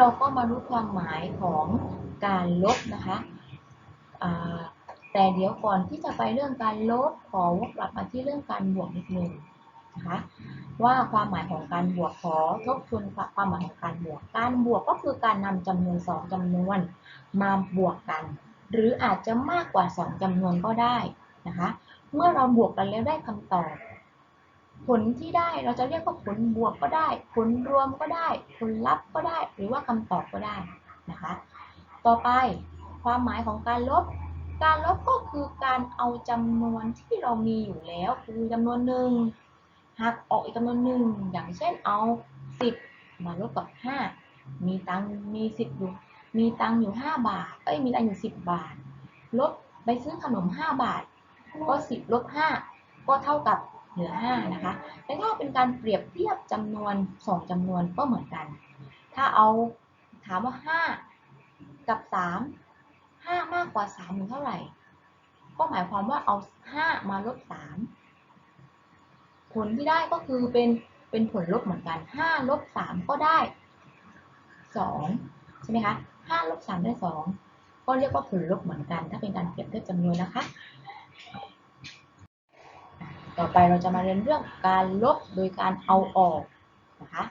เราก็มารู้ความหมายของการลบนะคะแต่เดี๋ยวก่อนที่จะไปเรื่องการลบขอวกกลับมาที่เรื่องการบวกนิดนึงนะคะว่าความหมายของการบวกขอทบทวนความหมายของการบวก การบวกก็คือการนำจำนวนสองจำนวนมาบวกกัน หรืออาจจะมากกว่า 2จำนวนก็ได้นะคะ เมื่อเราบวกกันแล้วได้คำตอบ ผลที่ได้เราจะเรียกว่าผลบวกก็ได้ ผลรวมก็ได้ ผลลัพธ์ก็ได้ หรือว่าคำตอบก็ได้นะคะ ต่อไปความหมายของการลบ การลบก็คือการเอาจำนวนที่เรามีอยู่แล้ว คือจำนวนหนึ่งหักออกอีกจำนวนหนึ่งอย่างเช่นเอา 10 มาลบกับ 5 มีตังมี10อยู่มีตังอยู่ 5 บาท เอ้ยมีตังอยู่ 10 บาท ลบไปซื้อขนม 5 บาท ก็ 10ลบ5ก็เท่ากับ เหลือ 5 นะคะ และถ้าเป็นการเปรียบเทียบจำนวน 2จำนวนก็เหมือนกัน ถ้าเอาถามว่า 5 กับ 3 5 มากกว่า3ถึงเท่าไหร่ ก็หมายความว่าเอา 5 มาลบ 3 ผลที่ได้ก็คือเป็นเป็นผลลบเหมือนกัน 5 ลบ 3 ก็ได้ 2 ใช่ไหมคะ 5 ลบ 3 ได้ 2 ก็เรียกว่าผลลบเหมือนกัน ถ้าเป็นการเปรียบเทียบจำนวนนะคะ ต่อไปเราจะมาเรียนเรื่องการลบโดยการเอาออกนะคะ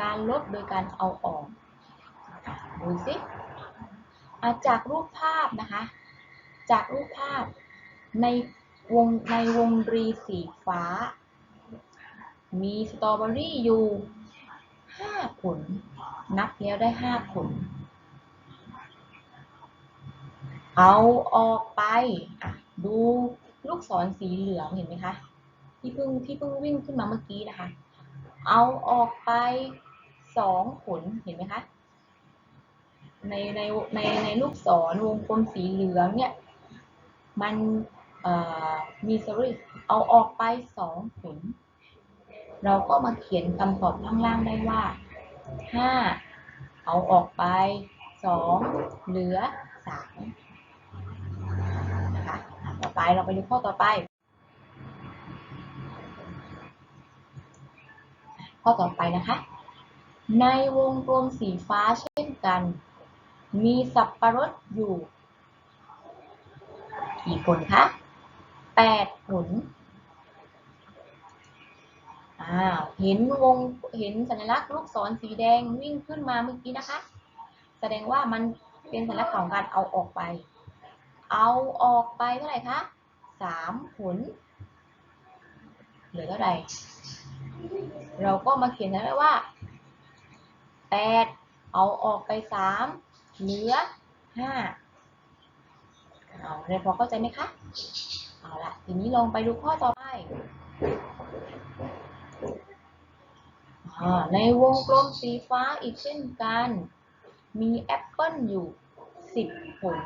การลบโดยการเอาออกดูสิจากรูปภาพนะคะ จากรูปภาพในวงในวงรีสีฟ้า มีสตรอเบอรี่อยู่5ผล นับแล้วได้5ผล เอาออกไป ดูลูกศรสีเหลืองเห็นไหมคะ ที่เพิ่งที่เพิ่งวิ่งขึ้นมาเมื่อกี้นะคะ เอาออกไป2ผลเห็นไหมคะ ในในในในลูกศรวงกลมสีเหลืองเนี่ย มันมีสริเอาออกไป2ผล เราก็มาเขียนคำตอบข้างล่างได้ว่า5เอาออกไป2เหลือ3นะคะอะต่อไปเราไปดูข้อต่อไป ข้อต่อไปนะคะ ในวงกลมสีฟ้าเช่นกัน มีสับประรดอยู่ กี่ผลคะแปดผลอ้าวเห็นวงเห็นสัญลักษณ์ลูกศรสีแดงวิ่งขึ้นมาเมื่อกี้นะคะ แสดงว่ามันเป็นสัญลักษณ์ของการเอาออกไป เอาออกไปเท่าไหร่คะสามผลเหลือเท่าไหร่ เราก็มาเขียนได้ว่าแปดเอาออกไปสามเหลือห้าเอาเรียนพอเข้าใจไหมคะ เอาละทีนี้ลองไปดูข้อต่อไปอในวงกลมสีฟ้าอีกเช่นกัน มีแอปเปิลอยู่สิบผล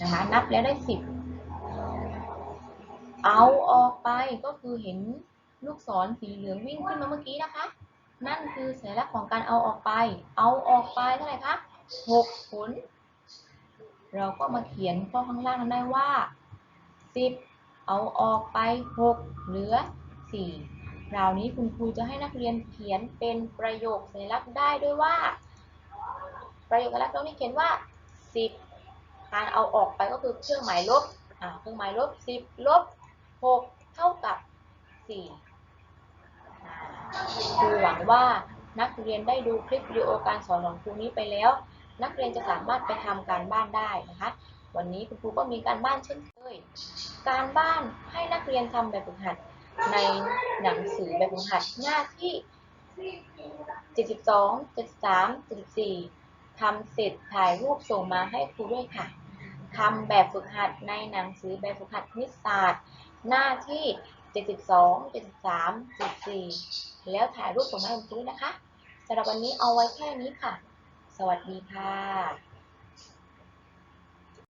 นะคะนับแล้วได้สิบเอาออกไปก็คือเห็น ลูกศรสีเหลืองวิ่งขึ้นมาเมื่อกี้นะคะ นั่นคือสัญลักษณ์ของการเอาออกไป เอาออกไปเท่าไหร่คะหกผล เราก็มาเขียนข้อข้างล่างนั้นได้ว่าสิบเอาออกไปหกเหลือสี่คราวนี้คุณครูจะให้นักเรียนเขียนเป็นประโยคสัญลักษณ์ได้ด้วยว่า ประโยคสัญลักษณ์ตรงนี้เขียนว่าสิบการเอาออกไปก็คือเครื่องหมายลบ อ่า เครื่องหมายลบสิบลบหกเท่ากับสี่ ครูหวังว่านักเรียนได้ดูคลิปวิดีโอการสอนของครูนี้ไปแล้ว นักเรียนจะสามารถไปทำการบ้านได้นะคะ วันนี้คุณครูก็มีการบ้านเช่นเคย การบ้านให้นักเรียนทำแบบฝึกหัดในหนังสือแบบฝึกหัดหน้าที่ 72 73 74ทำเสร็จถ่ายรูปส่งมาให้ครูด้วยค่ะทำแบบฝึกหัดในหนังสือแบบฝึกหัดคณิตศาที่ สตร์หน้ามเจ็ดสี่แล้วถ่ายรูปส่งมาให้ครูด้วยนะคะสำหรับวันนี้เอาไว้แค่นี้ค่ะ สวัสดีค่ะ